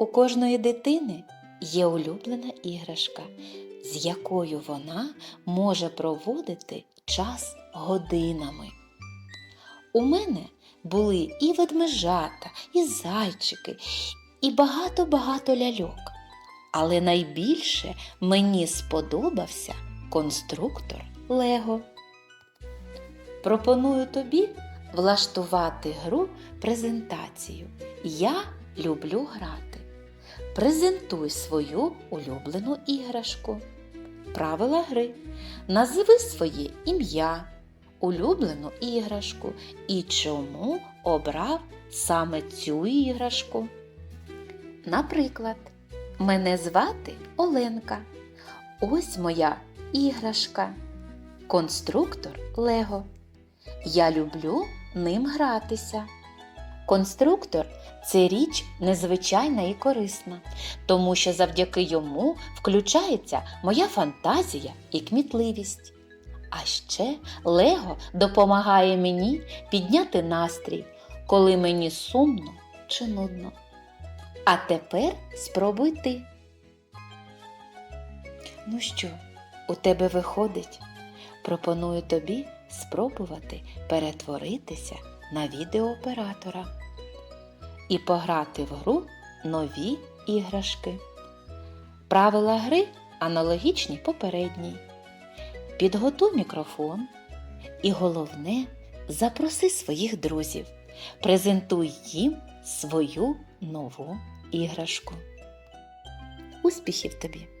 У кожної дитини є улюблена іграшка, з якою вона може проводити час годинами. У мене були і ведмежата, і зайчики, і багато-багато ляльок. Але найбільше мені сподобався конструктор Лего. Пропоную тобі влаштувати гру презентацію. Я люблю грати. Презентуй свою улюблену іграшку. Правила гри. Назви своє ім'я, улюблену іграшку і чому обрав саме цю іграшку. Наприклад, мене звати Оленка. Ось моя іграшка. Конструктор Лего. Я люблю ним гратися. Конструктор це річ незвичайна і корисна, тому що завдяки йому включається моя фантазія і кмітливість. А ще Лего допомагає мені підняти настрій, коли мені сумно чи нудно. А тепер спробуй ти. Ну що, у тебе виходить? Пропоную тобі спробувати перетворитися на відеооператора і пограти в гру нові іграшки. Правила гри аналогічні попередній. Підготуй мікрофон і головне запроси своїх друзів. Презентуй їм свою нову іграшку. Успіхів тобі!